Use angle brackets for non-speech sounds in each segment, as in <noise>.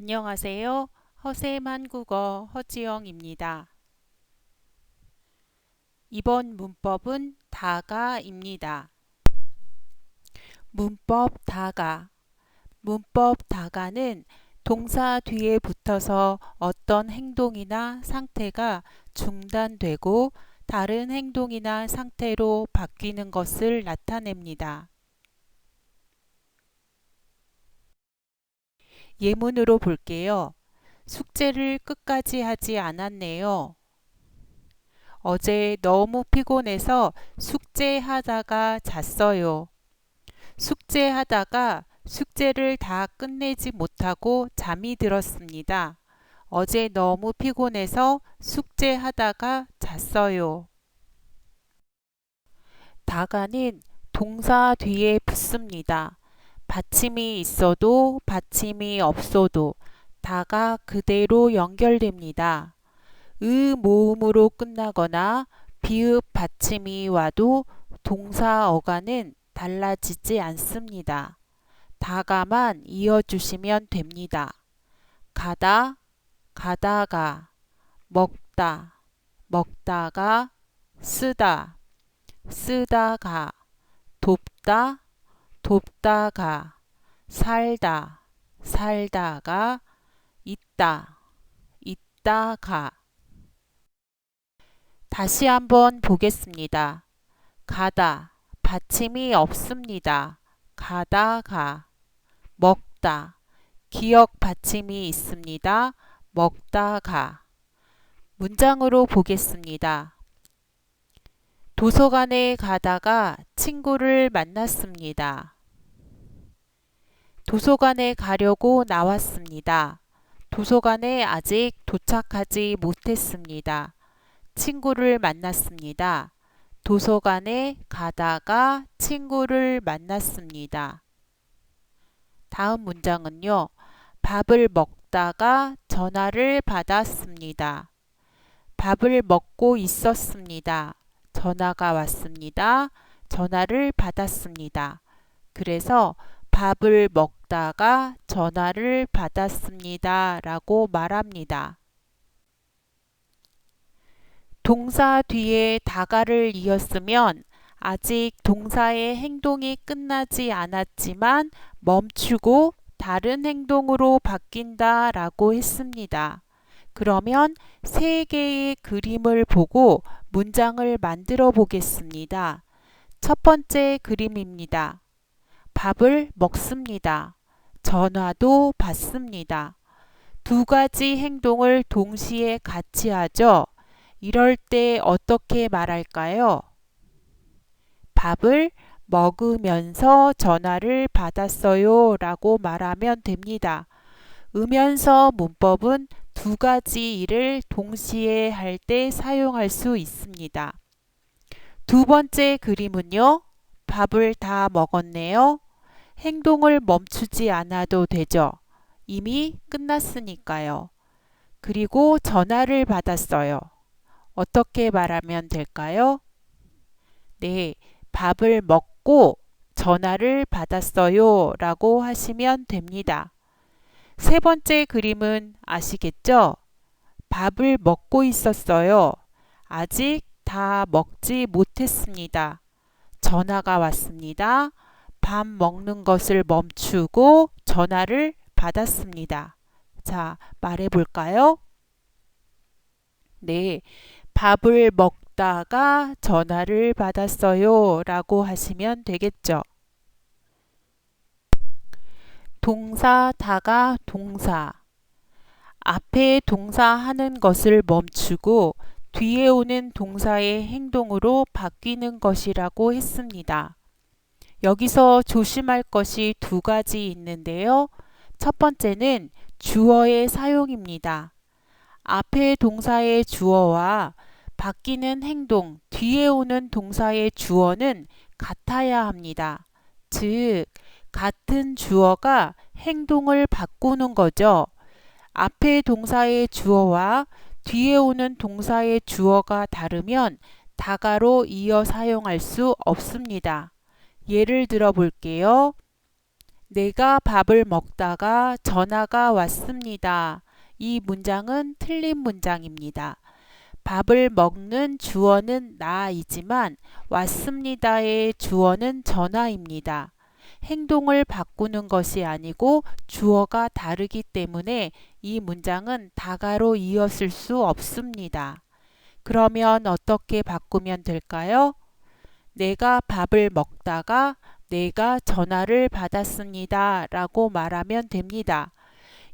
안녕하세요. 허세임 한국어 허지영입니다. 이번 문법은 다가입니다. 문법 다가 문법 다가는 동사 뒤에 붙어서 어떤 행동이나 상태가 중단되고 다른 행동이나 상태로 바뀌는 것을 나타냅니다. 예문으로 볼게요. 숙제를 끝까지 하지 않았네요. 어제 너무 피곤해서 숙제하다가 잤어요. 숙제하다가 숙제를 다 끝내지 못하고 잠이 들었습니다. 어제 너무 피곤해서 숙제하다가 잤어요. 다가는 동사 뒤에 붙습니다. 받침이 있어도 받침이 없어도 다가 그대로 연결됩니다. 의 모음으로 끝나거나 비읍 받침이 와도 동사 어간은 달라지지 않습니다. 다가만 이어주시면 됩니다. 가다, 가다가, 먹다, 먹다가, 쓰다, 쓰다가, 돕다, 돕다가, 살다, 살다가, 있다, 있다가. 다시 한번 보겠습니다. 가다, 받침이 없습니다. 가다가. 먹다, 기억 받침이 있습니다. 먹다가. 문장으로 보겠습니다. 도서관에 가다가 친구를 만났습니다. 도서관에 가려고 나왔습니다. 도서관에 아직 도착하지 못했습니다. 친구를 만났습니다. 도서관에 가다가 친구를 만났습니다. 다음 문장은요. 밥을 먹다가 전화를 받았습니다. 밥을 먹고 있었습니다. 전화가 왔습니다. 전화를 받았습니다. 그래서 밥을 먹 다가 전화를 받았습니다. 라고 말합니다. 동사 뒤에 다가를 이었으면 아직 동사의 행동이 끝나지 않았지만 멈추고 다른 행동으로 바뀐다 라고 했습니다. 그러면 세 개의 그림을 보고 문장을 만들어 보겠습니다. 첫 번째 그림입니다. 밥을 먹습니다. 전화도 받습니다. 두 가지 행동을 동시에 같이 하죠. 이럴 때 어떻게 말할까요? 밥을 먹으면서 전화를 받았어요 라고 말하면 됩니다. 으면서 문법은 두 가지 일을 동시에 할 때 사용할 수 있습니다. 두 번째 그림은요. 밥을 다 먹었네요. 행동을 멈추지 않아도 되죠. 이미 끝났으니까요. 그리고 전화를 받았어요. 어떻게 말하면 될까요? 네, 밥을 먹고 전화를 받았어요 라고 하시면 됩니다. 세 번째 그림은 아시겠죠? 밥을 먹고 있었어요. 아직 다 먹지 못했습니다. 전화가 왔습니다. 밥 먹는 것을 멈추고 전화를 받았습니다. 자, 말해 볼까요? 네. 밥을 먹다가 전화를 받았어요. 라고 하시면 되겠죠. 동사 다가 동사 앞에 동사 하는 것을 멈추고 뒤에 오는 동사의 행동으로 바뀌는 것이라고 했습니다. 여기서 조심할 것이 두 가지 있는데요. 첫 번째는 주어의 사용입니다. 앞에 동사의 주어와 바뀌는 행동, 뒤에 오는 동사의 주어는 같아야 합니다. 즉, 같은 주어가 행동을 바꾸는 거죠. 앞에 동사의 주어와 뒤에 오는 동사의 주어가 다르면 다가로 이어 사용할 수 없습니다. 예를 들어 볼게요. 내가 밥을 먹다가 전화가 왔습니다. 이 문장은 틀린 문장입니다. 밥을 먹는 주어는 나이지만 왔습니다의 주어는 전화입니다. 행동을 바꾸는 것이 아니고 주어가 다르기 때문에 이 문장은 다가로 이었을 수 없습니다. 그러면 어떻게 바꾸면 될까요? 내가 밥을 먹다가 내가 전화를 받았습니다. 라고 말하면 됩니다.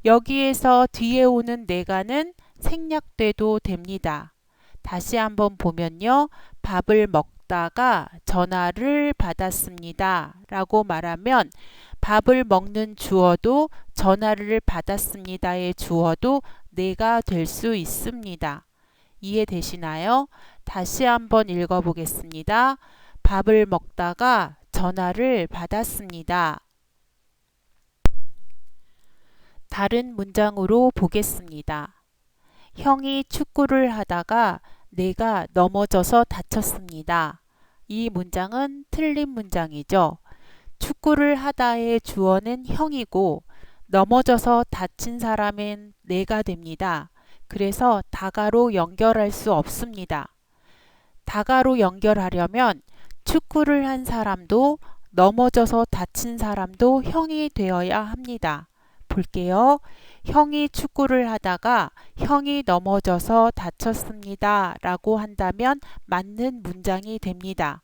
여기에서 뒤에 오는 내가는 생략돼도 됩니다. 다시 한번 보면요. 밥을 먹다가 전화를 받았습니다. 라고 말하면 밥을 먹는 주어도 전화를 받았습니다의 주어도 내가 될 수 있습니다. 이해되시나요? 다시 한번 읽어보겠습니다. 밥을 먹다가 전화를 받았습니다. 다른 문장으로 보겠습니다. 형이 축구를 하다가 내가 넘어져서 다쳤습니다. 이 문장은 틀린 문장이죠. 축구를 하다의 주어는 형이고 넘어져서 다친 사람은 내가 됩니다. 그래서 다가로 연결할 수 없습니다. 다가로 연결하려면 축구를 한 사람도 넘어져서 다친 사람도 형이 되어야 합니다. 볼게요. 형이 축구를 하다가 형이 넘어져서 다쳤습니다. 라고 한다면 맞는 문장이 됩니다.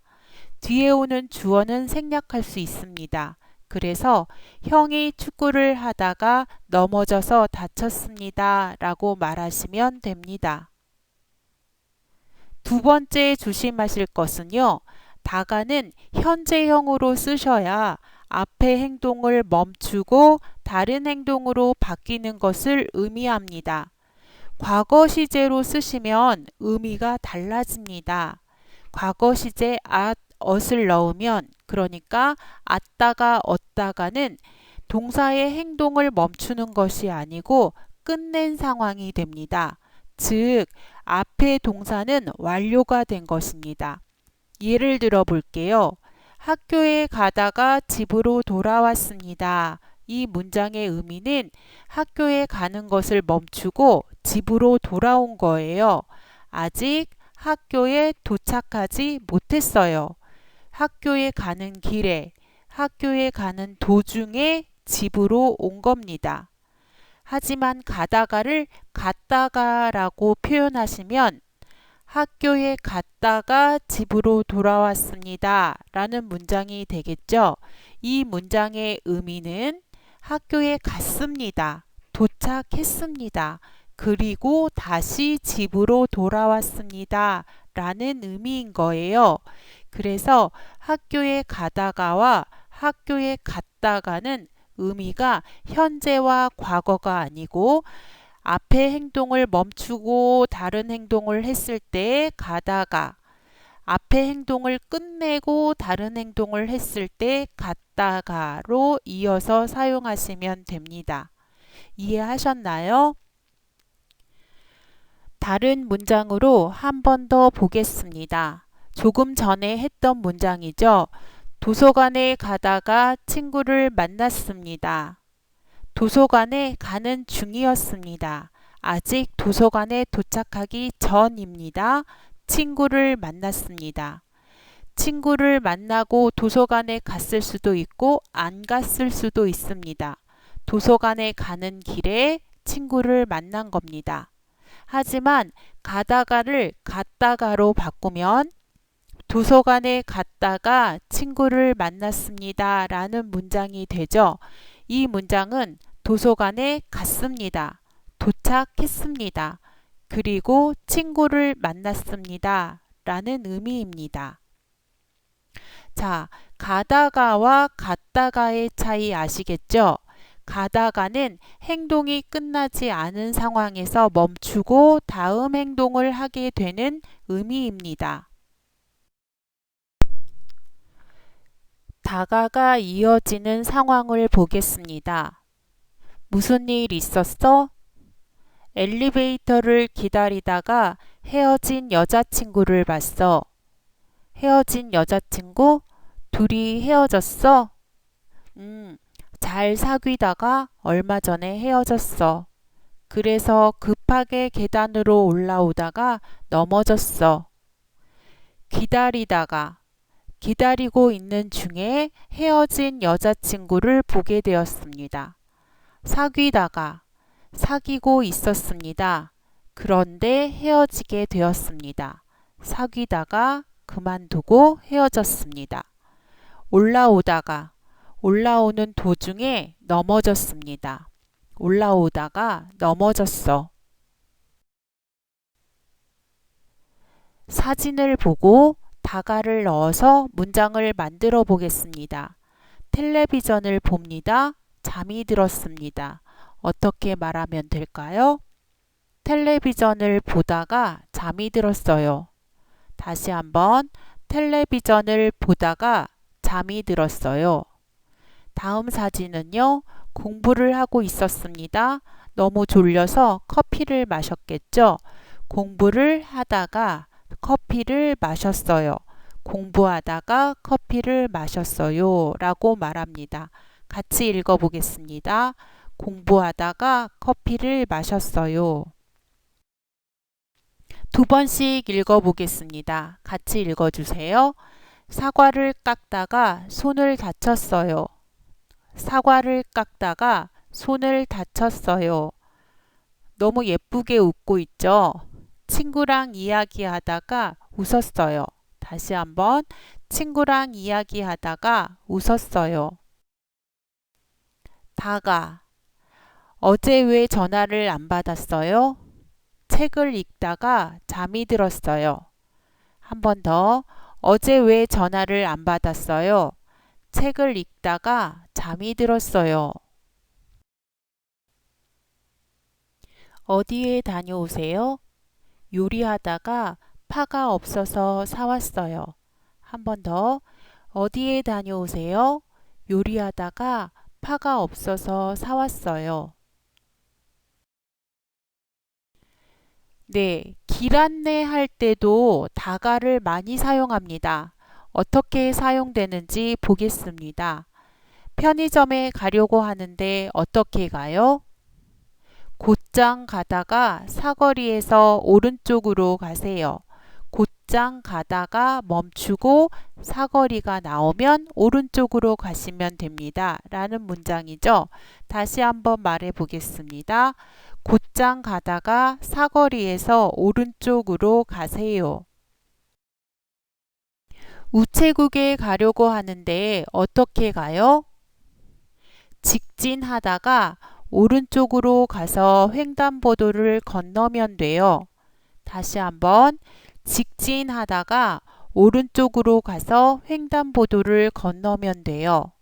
뒤에 오는 주어는 생략할 수 있습니다. 그래서 형이 축구를 하다가 넘어져서 다쳤습니다. 라고 말하시면 됩니다. 두 번째 조심하실 것은요. 다가는 현재형으로 쓰셔야 앞의 행동을 멈추고 다른 행동으로 바뀌는 것을 의미합니다. 과거 시제로 쓰시면 의미가 달라집니다. 과거 시제 at, ot을 넣으면 그러니까 왔다가 얻다가는 동사의 행동을 멈추는 것이 아니고 끝낸 상황이 됩니다. 즉, 앞의 동사는 완료가 된 것입니다. 예를 들어 볼게요. 학교에 가다가 집으로 돌아왔습니다. 이 문장의 의미는 학교에 가는 것을 멈추고 집으로 돌아온 거예요. 아직 학교에 도착하지 못했어요. 학교에 가는 길에, 학교에 가는 도중에 집으로 온 겁니다. 하지만 가다가를 갔다가라고 표현하시면 학교에 갔다가 집으로 돌아왔습니다. 라는 문장이 되겠죠. 이 문장의 의미는 학교에 갔습니다. 도착했습니다. 그리고 다시 집으로 돌아왔습니다. 라는 의미인 거예요. 그래서 학교에 가다가와 학교에 갔다가는 의미가 현재와 과거가 아니고 앞의 행동을 멈추고 다른 행동을 했을 때 가다가 앞의 행동을 끝내고 다른 행동을 했을 때 갔다가로 이어서 사용하시면 됩니다. 이해하셨나요? 다른 문장으로 한 번 더 보겠습니다. 조금 전에 했던 문장이죠. 도서관에 가다가 친구를 만났습니다. 도서관에 가는 중이었습니다. 아직 도서관에 도착하기 전입니다. 친구를 만났습니다. 친구를 만나고 도서관에 갔을 수도 있고 안 갔을 수도 있습니다. 도서관에 가는 길에 친구를 만난 겁니다. 하지만 가다가를 갔다가로 바꾸면 도서관에 갔다가 친구를 만났습니다. 라는 문장이 되죠. 이 문장은 도서관에 갔습니다. 도착했습니다. 그리고 친구를 만났습니다. 라는 의미입니다. 자, 가다가와 갔다가의 차이 아시겠죠? 가다가는 행동이 끝나지 않은 상황에서 멈추고 다음 행동을 하게 되는 의미입니다. 다가가 이어지는 상황을 보겠습니다. 무슨 일 있었어? 엘리베이터를 기다리다가 헤어진 여자친구를 봤어. 헤어진 여자친구? 둘이 헤어졌어? 음, 잘 사귀다가 얼마 전에 헤어졌어. 그래서 급하게 계단으로 올라오다가 넘어졌어. 기다리다가 기다리고 있는 중에 헤어진 여자친구를 보게 되었습니다. 사귀다가 사귀고 있었습니다. 그런데 헤어지게 되었습니다. 사귀다가 그만두고 헤어졌습니다. 올라오다가 올라오는 도중에 넘어졌습니다. 올라오다가 넘어졌어. 사진을 보고 다가를 넣어서 문장을 만들어 보겠습니다. 텔레비전을 봅니다. 잠이 들었습니다. 어떻게 말하면 될까요? 텔레비전을 보다가 잠이 들었어요. 다시 한번 텔레비전을 보다가 잠이 들었어요. 다음 사진은요. 공부를 하고 있었습니다. 너무 졸려서 커피를 마셨겠죠? 공부를 하다가 커피를 마셨어요. 공부하다가 커피를 마셨어요. 라고 말합니다. 같이 읽어보겠습니다. 공부하다가 커피를 마셨어요. 두 번씩 읽어보겠습니다. 같이 읽어주세요. 사과를 깎다가 손을 다쳤어요. 사과를 깎다가 손을 다쳤어요. 너무 예쁘게 웃고 있죠? 친구랑 이야기하다가 웃었어요. 다시 한번 친구랑 이야기하다가 웃었어요. 다가 어제 왜 전화를 안 받았어요? 책을 읽다가 잠이 들었어요. 한 번 더. 어제 왜 전화를 안 받았어요? 책을 읽다가 잠이 들었어요. 어디에 다녀오세요? 요리하다가 파가 없어서 사왔어요. 한 번 더. 어디에 다녀오세요? 요리하다가 파가 없어서 사왔어요. 네, 길 안내 할 때도 다가를 많이 사용합니다. 어떻게 사용되는지 보겠습니다. 편의점에 가려고 하는데 어떻게 가요? 곧장 가다가 사거리에서 오른쪽으로 가세요. 곧장 가다가 멈추고 사거리가 나오면 오른쪽으로 가시면 됩니다. 라는 문장이죠. 다시 한번 말해 보겠습니다. 곧장 가다가 사거리에서 오른쪽으로 가세요. 우체국에 가려고 하는데 어떻게 가요? 직진하다가 오른쪽으로 가서 횡단보도를 건너면 돼요. 다시 한번 직진하다가 오른쪽으로 가서 횡단보도를 건너면 돼요.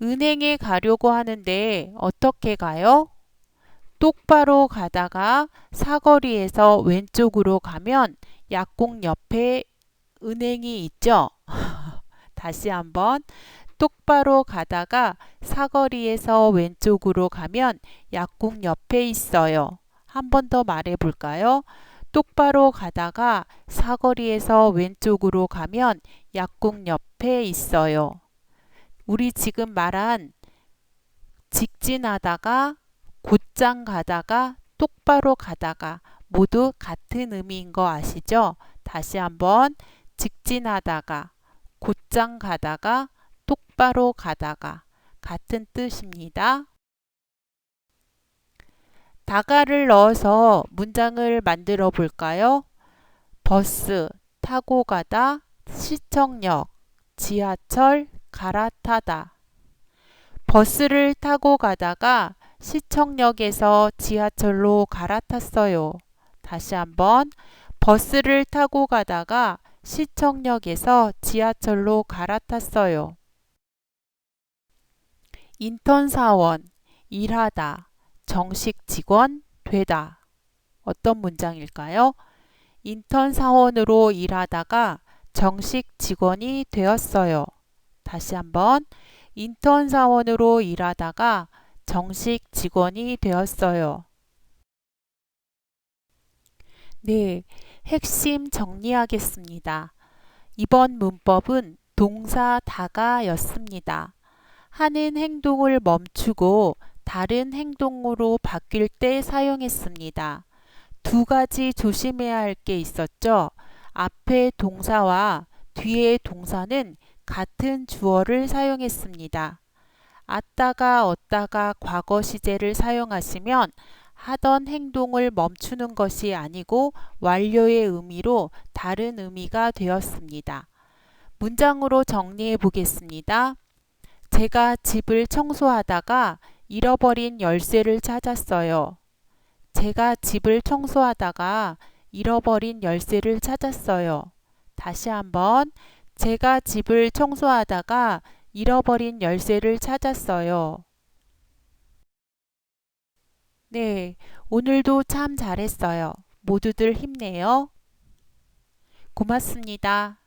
은행에 가려고 하는데 어떻게 가요? 똑바로 가다가 사거리에서 왼쪽으로 가면 약국 옆에 은행이 있죠? <laughs> 다시 한번 똑바로 가다가 사거리에서 왼쪽으로 가면 약국 옆에 있어요. 한 번 더 말해 볼까요? 똑바로 가다가 사거리에서 왼쪽으로 가면 약국 옆에 있어요. 우리 지금 말한 직진하다가 곧장 가다가 똑바로 가다가 모두 같은 의미인 거 아시죠? 다시 한번 직진하다가 곧장 가다가 똑바로 가다가 같은 뜻입니다. 다가를 넣어서 문장을 만들어 볼까요? 버스 타고 가다 시청역 지하철 갈아타다 버스를 타고 가다가 시청역에서 지하철로 갈아탔어요. 다시 한번 버스를 타고 가다가 시청역에서 지하철로 갈아탔어요. 인턴 사원, 일하다, 정식 직원, 되다. 어떤 문장일까요? 인턴 사원으로 일하다가 정식 직원이 되었어요. 다시 한번 인턴 사원으로 일하다가 정식 직원이 되었어요. 네, 핵심 정리하겠습니다. 이번 문법은 동사 다가였습니다. 하는 행동을 멈추고 다른 행동으로 바뀔 때 사용했습니다. 두 가지 조심해야 할 게 있었죠. 앞에 동사와 뒤에 동사는 같은 주어를 사용했습니다. 왔다가 얻다가 과거 시제를 사용하시면 하던 행동을 멈추는 것이 아니고 완료의 의미로 다른 의미가 되었습니다. 문장으로 정리해 보겠습니다. 제가 집을 청소하다가 잃어버린 열쇠를 찾았어요. 제가 집을 청소하다가 잃어버린 열쇠를 찾았어요. 다시 한번 제가 집을 청소하다가 잃어버린 열쇠를 찾았어요. 네, 오늘도 참 잘했어요. 모두들 힘내요. 고맙습니다.